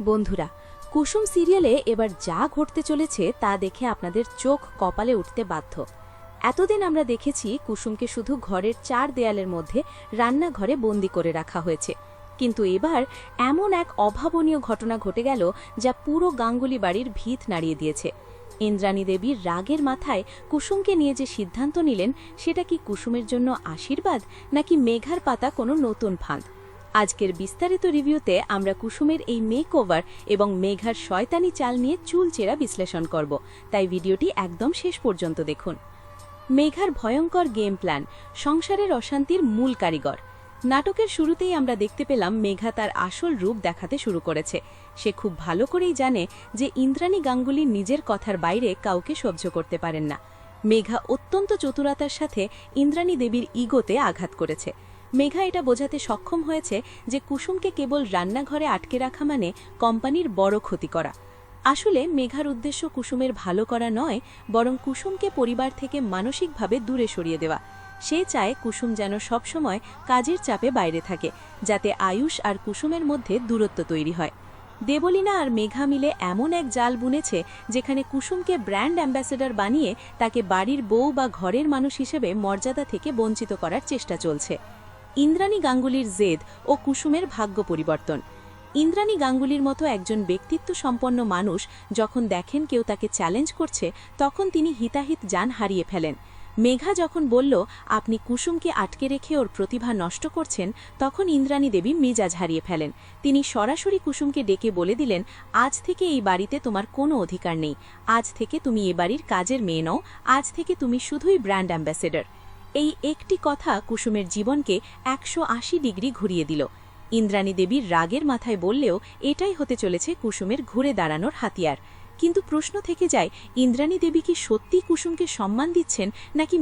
বন্ধুরা, কুসুম সিরিয়ালে এবার যা ঘটতে চলেছে তা দেখে আপনাদের চোখ কপালে উঠতে বাধ্য। এতদিন আমরা দেখেছি কুসুমকে শুধু ঘরের চার দেয়ালের মধ্যে রান্নাঘরে বন্দি করে রাখা হয়েছে। কিন্তু এবার এমন এক অভাবনীয় ঘটনা ঘটে গেল যা পুরো গাঙ্গুলি বাড়ির ভিত নাড়িয়ে দিয়েছে। ইন্দ্রাণী দেবীর রাগের মাথায় কুসুমকে নিয়ে যে সিদ্ধান্ত নিলেন, সেটা কি কুসুমের জন্য আশীর্বাদ, নাকি মেঘার পাতা কোনো নতুন ফাঁদ? আজকের বিস্তারিত রিভিউতে আমরা কুসুমের এই মেক ওভার এবং মেঘার শয়তানি চাল নিয়ে চুলচেরা বিশ্লেষণ করব। তাই ভিডিওটি একদম শেষ পর্যন্ত দেখুন। মেঘার ভয়ঙ্কর গেম প্ল্যান, সংসারের অশান্তির মূল কারিগর। নাটকের শুরুতেই আমরা দেখতে পেলাম মেঘা তার আসল রূপ দেখাতে শুরু করেছে। সে খুব ভালো করেই জানে যে ইন্দ্রাণী গাঙ্গুলি নিজের কথার বাইরে কাউকে সহ্য করতে পারেন না। মেঘা অত্যন্ত চতুরতার সাথে ইন্দ্রাণী দেবীর ইগোতে আঘাত করেছে। মেঘা এটা বোঝাতে সক্ষম হয়েছে যে কুসুমকে কেবল রান্নাঘরে আটকে রাখা মানে কোম্পানির বড় ক্ষতি করা। আসলে মেঘার উদ্দেশ্য কুসুমের ভালো করা নয়, বরং কুসুমকে পরিবার থেকে মানসিকভাবে দূরে সরিয়ে দেওয়া। সে চায় কুসুম যেন সবসময় কাজের চাপে বাইরে থাকে, যাতে আয়ুষ আর কুসুমের মধ্যে দূরত্ব তৈরি হয়। দেবলীনা আর মেঘা মিলে এমন এক জাল বুনেছে, যেখানে কুসুমকে ব্র্যান্ড অ্যাম্বাসেডর বানিয়ে তাকে বাড়ির বউ বা ঘরের মানুষ হিসেবে মর্যাদা থেকে বঞ্চিত করার চেষ্টা চলছে। ইন্দ্রাণী গাঙ্গুলির জেদ ও কুসুমের ভাগ্য পরিবর্তন। ইন্দ্রাণী গাঙ্গুলির মতো একজন ব্যক্তিত্ব সম্পন্ন মানুষ যখন দেখেন কেউ তাকে চ্যালেঞ্জ করছে, তখন তিনি হিতাহিত যান হারিয়ে ফেলেন। মেঘা যখন বলল, আপনি কুসুমকে আটকে রেখে ওর প্রতিভা নষ্ট করছেন তখন ইন্দ্রাণী দেবী মেজাজ হারিয়ে ফেলেন। তিনি সরাসরি কুসুমকে ডেকে বলে দিলেন, আজ থেকে এই বাড়িতে তোমার কোনো অধিকার নেই। আজ থেকে তুমি এ বাড়ির কাজের মেয়ে নও। আজ থেকে তুমি শুধুই ব্র্যান্ড অ্যাম্বাসেডর। এই একটি কথা কুসুমের জীবনকে একশো আশি ডিগ্রি ঘুরিয়ে দিল। ইন্দ্রাণী দেবীর রাগের মাথায় বললেও এটাই হতে চলেছে কুসুমের ঘুরে দাঁড়ানোর হাতিয়ার। কিন্তু প্রশ্ন থেকে যায়, ইন্দ্রাণী দেবী কি সত্যি কুসুমকে সম্মান দিচ্ছেন নাকি